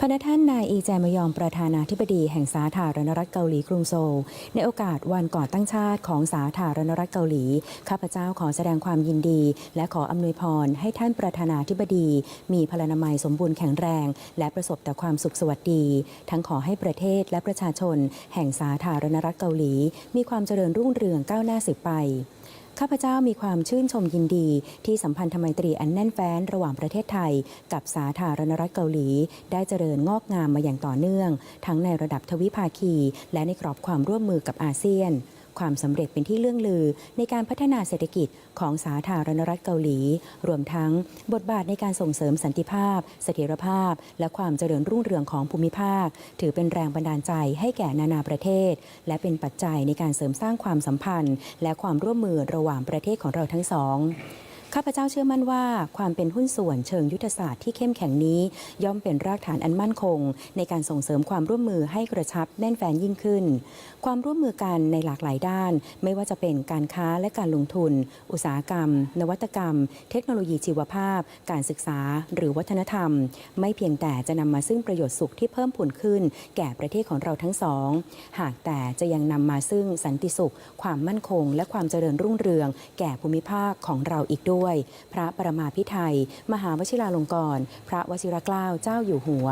พระท่านนายอีแจมยองประธานาธิบดีแห่งสาธารณรัฐเกาหลีกรุงโซล ในโอกาสวันก่อตั้งชาติของสาธารณรัฐเกาหลี ข้าพเจ้าขอแสดงความยินดี และขออำนวยพรให้ท่านประธานาธิบดี มีพลานามัยสมบูรณ์แข็งแรง และประสบแต่ความสุขสวัสดี ทั้งขอให้ประเทศและประชาชน แห่งสาธารณรัฐเกาหลี มีความเจริญรุ่งเรืองก้าวหน้าสืบไป ข้าพเจ้ามีความชื่นชมยินดี ที่สัมพันธไมตรีอันแน่นแฟ้นระหว่างประเทศไทย กับสาธารณรัฐเกาหลี ได้เจริญงอกงามมาอย่างต่อเนื่อง ทั้งในระดับทวิภาคี และในกรอบความร่วมมือกับอาเซียน ความสำเร็จเป็นที่เลื่องลือในการพัฒนาเศรษฐกิจของสาธารณรัฐเกาหลี รวมทั้งบทบาทในการส่งเสริมสันติภาพ เสถียรภาพ และความเจริญรุ่งเรืองของภูมิภาค ถือเป็นแรงบันดาลใจให้แก่นานาประเทศ และเป็นปัจจัยในการเสริมสร้างความสัมพันธ์ และความร่วมมือระหว่างประเทศของเราทั้งสอง ข้าพเจ้าเชื่อมั่นว่าความเป็นหุ้นส่วนเชิงยุทธศาสตร์ที่เข้มแข็งนี้ ย่อมเป็นรากฐานอันมั่นคง ในการส่งเสริมความร่วมมือให้กระชับแน่นแฟนยิ่งขึ้น ความร่วมมือกันในหลากหลายด้าน ไม่ว่าจะเป็นการค้าและการลงทุน อุตสาหกรรม นวัตกรรม เทคโนโลยีชีวภาพ การศึกษา หรือวัฒนธรรม ไม่เพียงแต่จะนำมาซึ่งประโยชน์สุขที่เพิ่มพูนขึ้น แก่ประเทศของเราทั้งสอง หากแต่จะยังนำมาซึ่งสันติสุข ความมั่นคง และความเจริญรุ่งเรือง แก่ภูมิภาคของเราอีกด้วยด้วย พระประมาพิไทยมหาวชิราลงกรณ์พระวชิรเกล้าเจ้าอยู่หัว